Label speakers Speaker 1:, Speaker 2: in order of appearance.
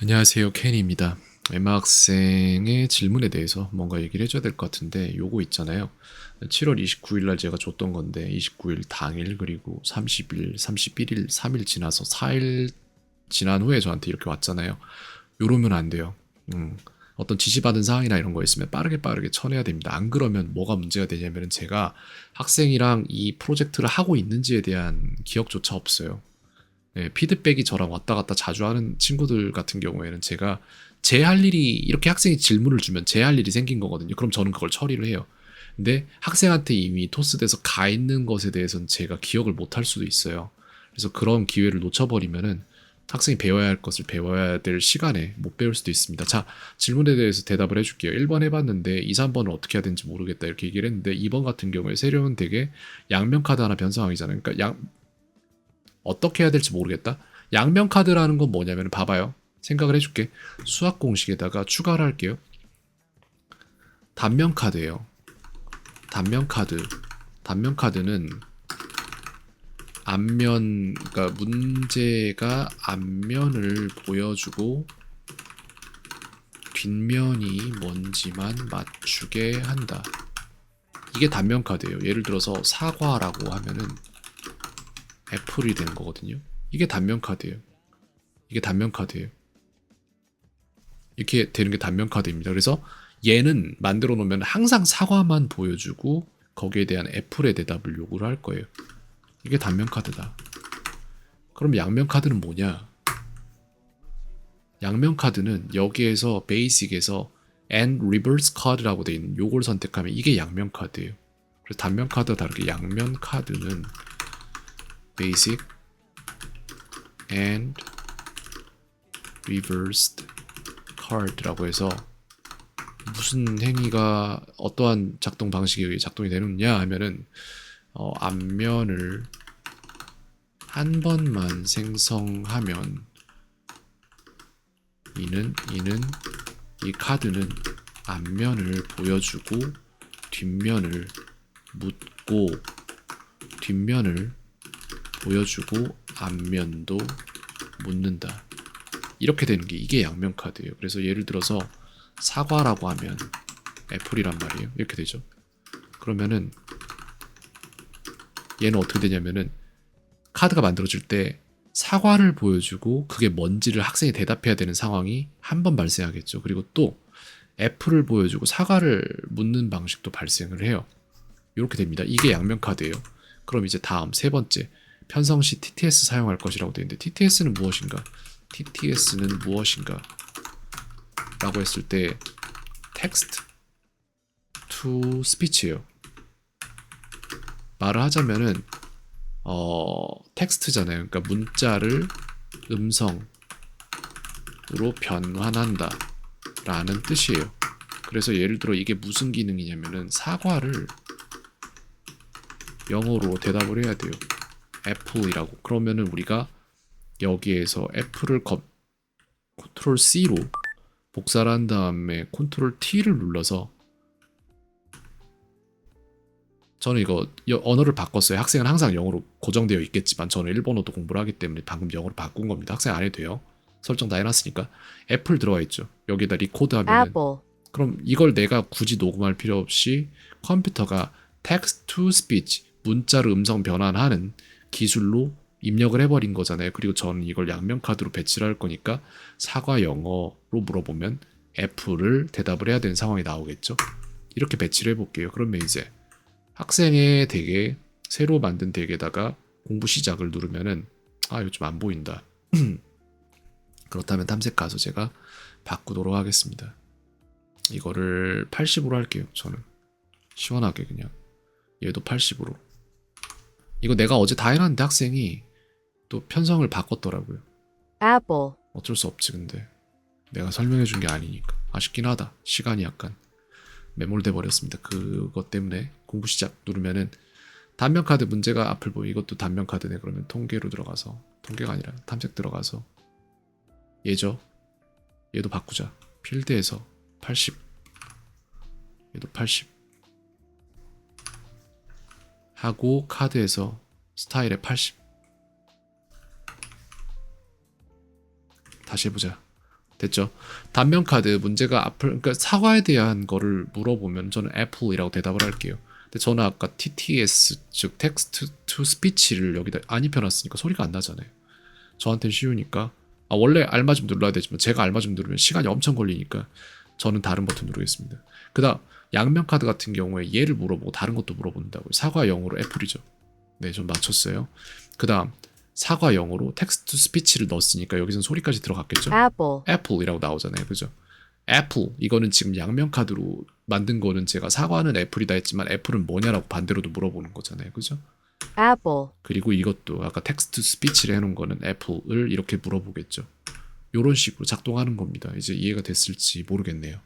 Speaker 1: 안녕하세요. 켄입니다. 엠마 학생의 질문에 대해서 뭔가 얘기를 해줘야 될 것 같은데 요거 있잖아요. 7월 29일 날 제가 줬던 건데 29일 당일 그리고 30일, 31일, 3일 지나서 4일 지난 후에 저한테 이렇게 왔잖아요. 요러면 안 돼요. 음, 어떤 지시받은 사항이나 이런 거 있으면 빠르게 빠르게 쳐내야 됩니다. 안 그러면 뭐가 문제가 되냐면 제가 학생이랑 이 프로젝트를 하고 있는지에 대한 기억조차 없어요. 예, 피드백이 저랑 왔다 갔다 자주 하는 친구들 같은 경우에는 제가 제 할 일이 이렇게 학생이 질문을 주면 제 할 일이 생긴 거거든요. 그럼 저는 그걸 처리를 해요. 근데 학생한테 이미 토스돼서 가 있는 것에 대해서는 제가 기억을 못 할 수도 있어요. 그래서 그런 기회를 놓쳐버리면은 학생이 배워야 할 것을 배워야 될 시간에 못 배울 수도 있습니다. 자, 질문에 대해서 대답을 해줄게요. 1번 해봤는데 2, 3번은 어떻게 해야 되는지 모르겠다 이렇게 얘기를 했는데 2번 같은 경우에 세령은 되게 양면 카드 하나 변상황이잖아요. 그러니까 양 어떻게 해야 될지 모르겠다. 양면 카드라는 건 뭐냐면 봐봐요. 생각을 해줄게. 수학 공식에다가 추가를 할게요. 단면 카드예요. 단면 카드. 단면 카드는 앞면 그러니까 문제가 앞면을 보여주고 뒷면이 뭔지만 맞추게 한다. 이게 단면 카드예요. 예를 들어서 사과라고 하면은 애플이 되는 거거든요. 이게 단면 카드예요. 이게 단면 카드예요. 이렇게 되는 게 단면 카드입니다. 그래서 얘는 만들어 놓으면 항상 사과만 보여주고 거기에 대한 애플의 대답을 요구를 할 거예요. 이게 단면 카드다. 그럼 양면 카드는 뭐냐? 양면 카드는 여기에서 베이직에서 and reverse card라고 되어 있는 요걸 선택하면 이게 양면 카드예요. 그래서 단면 카드와 다르게 양면 카드는 basic and reversed card라고 해서 무슨 행위가 어떠한 작동 방식에 의해 작동이 되느냐 하면은 어, 앞면을 한 번만 생성하면 이는 이는 이 카드는 앞면을 보여주고 뒷면을 묻고 뒷면을 보여주고 앞면도 묻는다. 이렇게 되는 게 이게 양면 카드예요. 그래서 예를 들어서 사과라고 하면 애플이란 말이에요. 이렇게 되죠. 그러면은 얘는 어떻게 되냐면은 카드가 만들어질 때 사과를 보여주고 그게 뭔지를 학생이 대답해야 되는 상황이 한 번 발생하겠죠. 그리고 또 애플을 보여주고 사과를 묻는 방식도 발생을 해요. 이렇게 됩니다. 이게 양면 카드예요. 그럼 이제 다음 세 번째 편성 시 TTS 사용할 것이라고 되어 있는데 TTS는 무엇인가? TTS는 무엇인가? 라고 했을 때 text to speech예요. 말을 하자면은 어 텍스트잖아요. 그러니까 문자를 음성으로 변환한다 라는 뜻이에요. 그래서 예를 들어 이게 무슨 기능이냐면은 사과를 영어로 대답을 해야 돼요. 애플이라고. 그러면은 우리가 여기에서 애플을 거, 컨트롤 C로 복사를 한 다음에 컨트롤 T를 눌러서 저는 이거 여- 언어를 바꿨어요. 학생은 항상 영어로 고정되어 있겠지만 저는 일본어도 공부를 하기 때문에 방금 영어로 바꾼 겁니다. 학생 안 해도 돼요. 설정 다 해놨으니까 애플 들어가 있죠. 여기다 리코드
Speaker 2: apple,
Speaker 1: 그럼 이걸 내가 굳이 녹음할 필요 없이 컴퓨터가 text to speech 문자로 음성 변환하는 기술로 입력을 해버린 거잖아요. 그리고 저는 이걸 양면 카드로 배치를 할 거니까 사과 영어로 물어보면 애플을 대답을 해야 되는 상황이 나오겠죠. 이렇게 배치를 해볼게요. 그러면 이제 학생의 덱에 새로 만든 덱에다가 공부 시작을 누르면은 아 이거 좀 안 보인다. 그렇다면 탐색 가서 제가 바꾸도록 하겠습니다. 이거를 80으로 할게요. 저는 시원하게 그냥 얘도 80으로. 이거 내가 어제 다 해놨는데 학생이 또 편성을 바꿨더라고요.
Speaker 2: apple,
Speaker 1: 어쩔 수 없지 근데 내가 설명해 준 게 아니니까 아쉽긴 하다. 시간이 약간 매몰돼 버렸습니다. 그것 때문에 공부 시작 누르면은 단면 카드 문제가 앞을 보이 이것도 단면 카드네 그러면 통계로 들어가서 통계가 아니라 탐색 들어가서 얘죠. 얘도 바꾸자. 필드에서 80 얘도 80 하고 카드에서 스타일에 80 다시 해보자. 됐죠? 단면 카드 문제가 앞을 그러니까 사과에 대한 거를 물어보면 저는 애플이라고 대답을 할게요. 근데 저는 아까 TTS 즉 텍스트 투 스피치를 여기다 안 입혀놨으니까 소리가 안 나잖아요. 저한테는 쉬우니까 아, 원래 알맞음 눌러야 되지만 제가 알맞음 누르면 시간이 엄청 걸리니까 저는 다른 버튼 누르겠습니다. 그다음 양면 카드 같은 경우에 얘를 물어보고 다른 것도 물어본다고요. 사과 영어로 애플이죠. 네, 좀 맞췄어요. 그다음 사과 영어로 텍스트 투 스피치를 넣었으니까 여기선 소리까지 들어갔겠죠.
Speaker 2: apple,
Speaker 1: 애플이라고 나오잖아요. 그죠? 애플 이거는 지금 양면 카드로 만든 거는 제가 사과는 애플이다 했지만 애플은 뭐냐라고 반대로도 물어보는 거잖아요. 그죠?
Speaker 2: apple,
Speaker 1: 그리고 이것도 아까 텍스트 스피치를 해 놓은 거는 애플을 이렇게 물어보겠죠. 요런 식으로 작동하는 겁니다. 이제 이해가 됐을지 모르겠네요.